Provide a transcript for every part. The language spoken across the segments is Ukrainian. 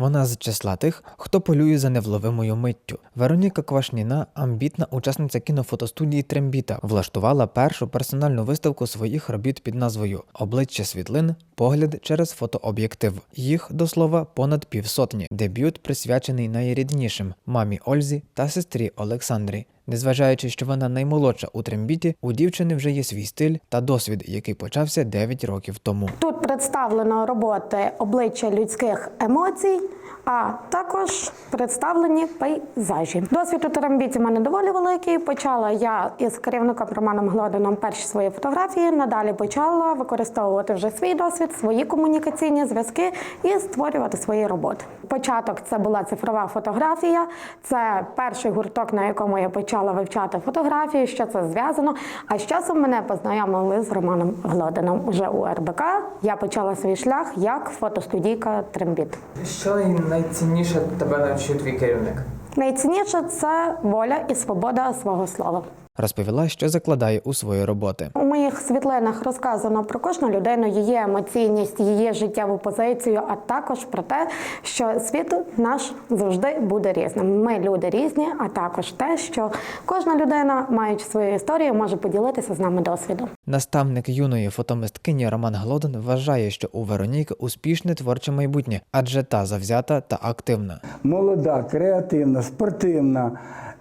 Вона з числа тих, хто полює за невловимою миттю. Вероніка Квашніна, амбітна учасниця кінофотостудії Трембіта, влаштувала першу персональну виставку своїх робіт під назвою Обличчя світлин. Погляд через фотооб'єктив. Їх до слова понад півсотні. Дебют присвячений найріднішим мамі Ользі та сестрі Олександрі. Незважаючи, що вона наймолодша у трембіті, у дівчини вже є свій стиль та досвід, який почався 9 років тому. Тут представлено роботи обличчя людських емоцій, а також представлені пейзажі. Досвід у Тарамбіці в мене доволі великий. Почала я із керівником Романом Глодином перші свої фотографії. Надалі почала використовувати вже свій досвід, свої комунікаційні зв'язки і створювати свої роботи. Початок це була цифрова фотографія. Це перший гурток, на якому я почала вивчати фотографію, що це зв'язано. А з часом мене познайомили з Романом Глодином. Уже у РБК я почала свій шлях як фотостудійка Трембіт. Що найцінніше тебе навчив твій керівник? Найцінніше це воля і свобода свого слова. Розповіла, що закладає у свої роботи. У моїх світлинах розказано про кожну людину, її емоційність, її життєву позицію, а також про те, що світ наш завжди буде різним. Ми люди різні, а також те, що кожна людина, маючи свою історію, може поділитися з нами досвідом. Наставник юної фотомисткині Роман Глодин вважає, що у Вероніки успішне творче майбутнє, адже та завзята та активна. молода, креативна, спортивна,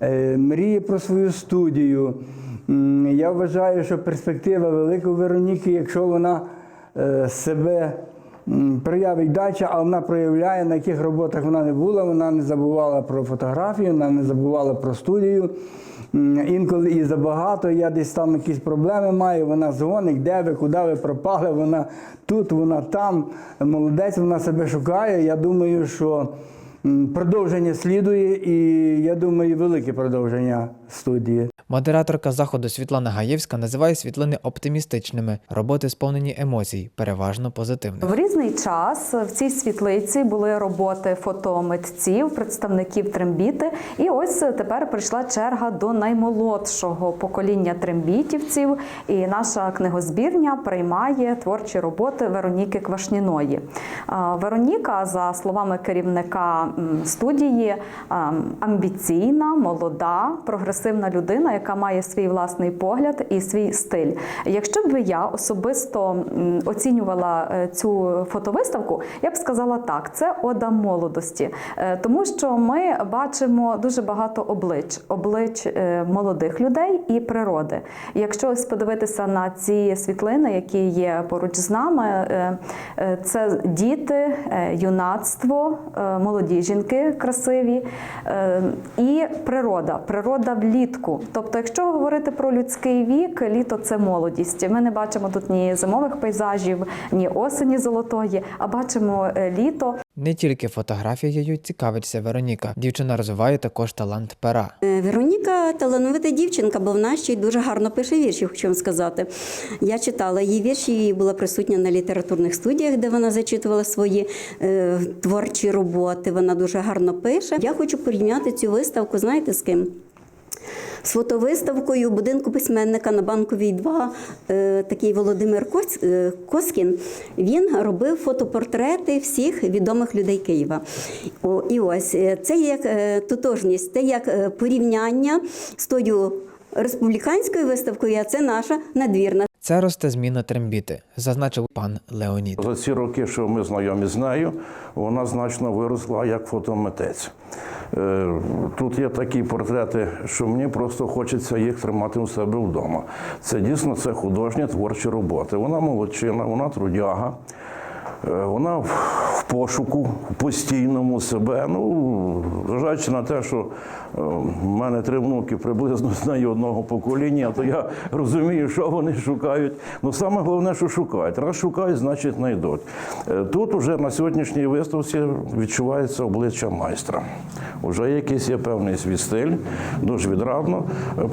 е, мріє про свою студію. М, Я вважаю, що перспектива велика у Вероніки, якщо вона е, себе проявить дача, а вона проявляє, на яких роботах вона не була, вона не забувала про фотографію, вона не забувала про студію. Інколи і забагато, я десь там якісь проблеми маю, вона дзвонить, де ви, куди ви пропали, вона тут, вона там. Молодець, вона себе шукає. Я думаю, що продовження слідує, і я думаю, велике продовження студії. Модераторка заходу Світлана Гаєвська називає світлини оптимістичними, роботи сповнені емоцій, переважно позитивних. В різний час в цій світлиці були роботи фотомитців, представників трембіти. І ось тепер прийшла черга до наймолодшого покоління трембітівців. І наша книгозбірня приймає творчі роботи Вероніки Квашніної. Вероніка, за словами керівника студії, амбіційна, молода, прогресивна людина, яка має свій власний погляд і свій стиль. Якщо б я особисто оцінювала е, цю фотовиставку, я б сказала так: це ода молодості, Е, тому що ми бачимо дуже багато облич, облич е, молодих людей і природи. Якщо ось подивитися на ці світлини, які є поруч з нами, це діти, юнацтво, молоді жінки красиві і природа, природа влітку. Тобто, якщо говорити про людський вік, літо це молодість. Ми не бачимо тут ні зимових пейзажів, ні осені золотої, а бачимо е, літо. Не тільки фотографією цікавиться Вероніка. Дівчина розвиває також талант пера. Е, Вероніка талановита дівчинка, бо вона ще й дуже гарно пише вірші, хочу вам сказати. Я читала її вірші, і була присутня на літературних студіях, де вона зачитувала свої е, творчі роботи. Вона дуже гарно пише. Я хочу порівняти цю виставку, знаєте, з ким? З фотовиставкою будинку письменника на Банковій 2, е, такий Володимир е, Коскін, він робив фотопортрети всіх відомих людей Києва. І ось е, це як тотожність, це як порівняння з тою республіканською виставкою, а це наша надвірна. Це росте зміна трембіти, зазначив пан Леонід. За ці роки, що ми знайомі з нею, вона значно виросла як фотомитець. Е, Тут є такі портрети, що мені просто хочеться їх тримати у себе вдома. Це дійсно це художні творчі роботи. Вона молодчина, вона трудяга. Е, Вона в пошуку постійному себе. Ну, зважаючи на те, що е, в мене три внуки приблизно з нею одного покоління, то я розумію, що вони шукають. Ну саме головне, що шукають. Раз шукають, значить знайдуть. Е, Тут уже на сьогоднішній виставці відчувається обличчя майстра. Уже якийсь є певний свій стиль, дуже відрадно.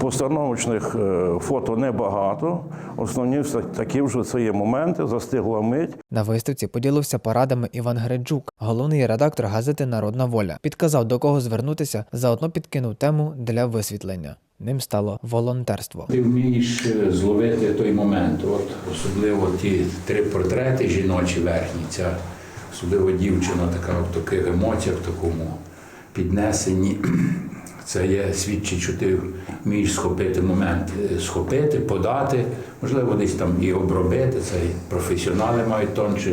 Постановочних фото небагато. Основні такі вже це є моменти, застигла мить. На виставці поділився порадами Іван Греджук, головний редактор газети Народна воля. Підказав до кого звернутися, заодно підкинув тему для висвітлення. Ним стало волонтерство. Ти вмієш е, зловити той момент. От особливо ті три портрети жіночі верхні, ця особливо дівчина така в таких емоціях, в такому піднесенні. Це є свідчить, що ти вмієш схопити момент, е, схопити, подати, можливо, десь там і обробити. Це професіонали мають тонче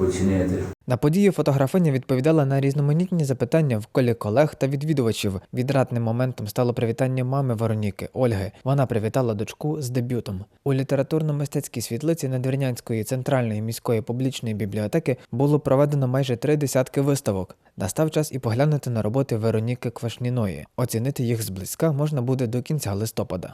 оцінити. На події фотографиня відповідала на різноманітні запитання в колі колег та відвідувачів. Відрадним моментом стало привітання мами Вероніки Ольги. Вона привітала дочку з дебютом. У літературно-мистецькій світлиці Надвірнянської центральної міської публічної бібліотеки було проведено майже три десятки виставок. Настав час і поглянути на роботи Вероніки Квашніної. Оцінити їх зблизька можна буде до кінця листопада.